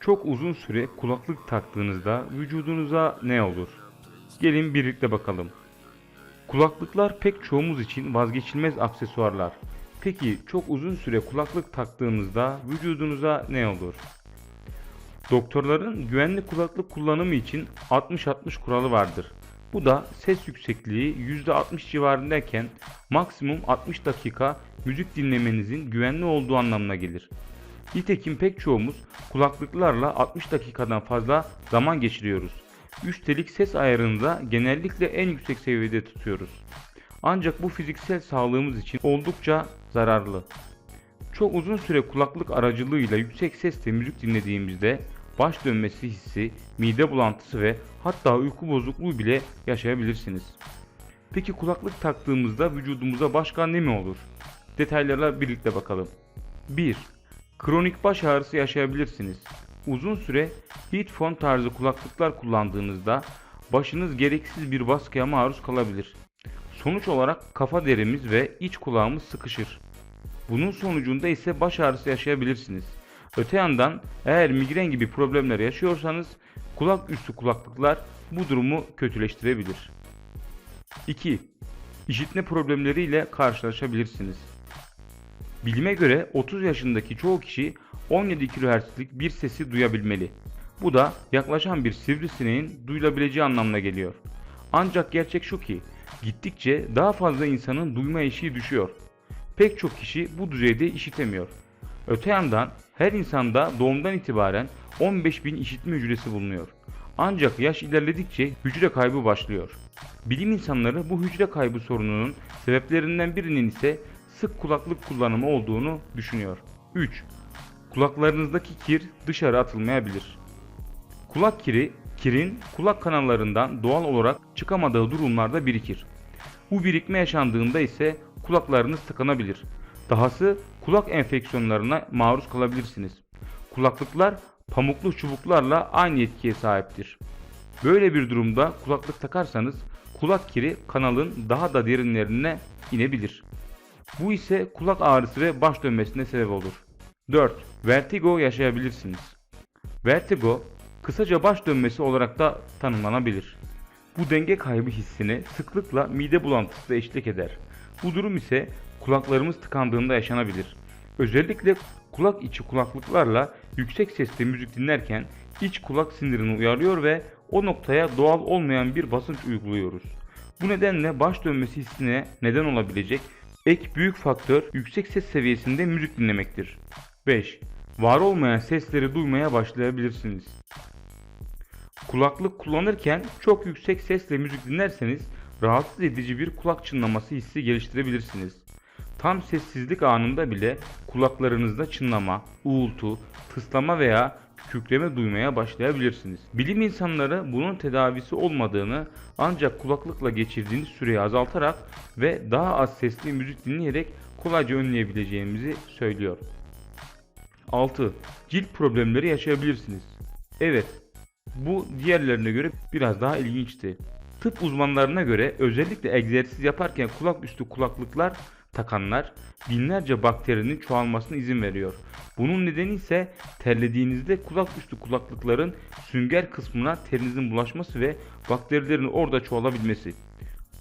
Çok uzun süre kulaklık taktığınızda vücudunuza ne olur? Gelin birlikte bakalım. Kulaklıklar pek çoğumuz için vazgeçilmez aksesuarlar. Peki çok uzun süre kulaklık taktığınızda vücudunuza ne olur? Doktorların güvenli kulaklık kullanımı için 60-60 kuralı vardır. Bu da ses yüksekliği %60 civarındayken maksimum 60 dakika müzik dinlemenizin güvenli olduğu anlamına gelir. Nitekim pek çoğumuz kulaklıklarla 60 dakikadan fazla zaman geçiriyoruz. Üstelik ses ayarını da genellikle en yüksek seviyede tutuyoruz. Ancak bu fiziksel sağlığımız için oldukça zararlı. Çok uzun süre kulaklık aracılığıyla yüksek sesle müzik dinlediğimizde baş dönmesi hissi, mide bulantısı ve hatta uyku bozukluğu bile yaşayabilirsiniz. Peki kulaklık taktığımızda vücudumuza başka ne mi olur? Detaylarla birlikte bakalım. 1. Kronik baş ağrısı yaşayabilirsiniz. Uzun süre headphone tarzı kulaklıklar kullandığınızda başınız gereksiz bir baskıya maruz kalabilir. Sonuç olarak kafa derimiz ve iç kulağımız sıkışır. Bunun sonucunda ise baş ağrısı yaşayabilirsiniz. Öte yandan eğer migren gibi problemler yaşıyorsanız kulak üstü kulaklıklar bu durumu kötüleştirebilir. 2. İşitme problemleriyle karşılaşabilirsiniz. Bilime göre 30 yaşındaki çoğu kişi 17 kHz'lik bir sesi duyabilmeli. Bu da yaklaşan bir sivrisineğin duyulabileceği anlamına geliyor. Ancak gerçek şu ki gittikçe daha fazla insanın duyma eşiği düşüyor. Pek çok kişi bu düzeyde işitemiyor. Öte yandan her insanda doğumdan itibaren 15 bin işitme hücresi bulunuyor. Ancak yaş ilerledikçe hücre kaybı başlıyor. Bilim insanları bu hücre kaybı sorununun sebeplerinden birinin ise sık kulaklık kullanımı olduğunu düşünüyor. 3. Kulaklarınızdaki kir dışarı atılmayabilir. Kulak kiri, kirin kulak kanallarından doğal olarak çıkamadığı durumlarda birikir. Bu birikme yaşandığında ise kulaklarınız tıkanabilir. Dahası kulak enfeksiyonlarına maruz kalabilirsiniz. Kulaklıklar pamuklu çubuklarla aynı etkiye sahiptir. Böyle bir durumda kulaklık takarsanız kulak kiri kanalın daha da derinlerine inebilir. Bu ise kulak ağrısı ve baş dönmesine sebep olur. 4. Vertigo yaşayabilirsiniz. Vertigo, kısaca baş dönmesi olarak da tanımlanabilir. Bu denge kaybı hissine sıklıkla mide bulantısı da eşlik eder. Bu durum ise kulaklarımız tıkandığında yaşanabilir. Özellikle kulak içi kulaklıklarla yüksek sesle müzik dinlerken iç kulak sinirini uyarıyor ve o noktaya doğal olmayan bir basınç uyguluyoruz. Bu nedenle baş dönmesi hissine neden olabilecek ek büyük faktör yüksek ses seviyesinde müzik dinlemektir. 5. Var olmayan sesleri duymaya başlayabilirsiniz. Kulaklık kullanırken çok yüksek sesle müzik dinlerseniz rahatsız edici bir kulak çınlaması hissi geliştirebilirsiniz. Tam sessizlik anında bile kulaklarınızda çınlama, uğultu, tıslama veya kükreme duymaya başlayabilirsiniz. Bilim insanları bunun tedavisi olmadığını ancak kulaklıkla geçirdiğiniz süreyi azaltarak ve daha az sesli müzik dinleyerek kolayca önleyebileceğimizi söylüyor. 6. Cilt problemleri yaşayabilirsiniz. Evet, bu diğerlerine göre biraz daha ilginçti. Tıp uzmanlarına göre özellikle egzersiz yaparken kulak üstü kulaklıklar takanlar binlerce bakterinin çoğalmasına izin veriyor. Bunun nedeni ise terlediğinizde kulak üstü kulaklıkların sünger kısmına terinizin bulaşması ve bakterilerin orada çoğalabilmesi.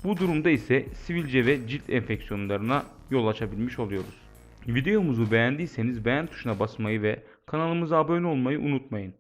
Bu durumda ise sivilce ve cilt enfeksiyonlarına yol açabilmiş oluyoruz. Videomuzu beğendiyseniz beğen tuşuna basmayı ve kanalımıza abone olmayı unutmayın.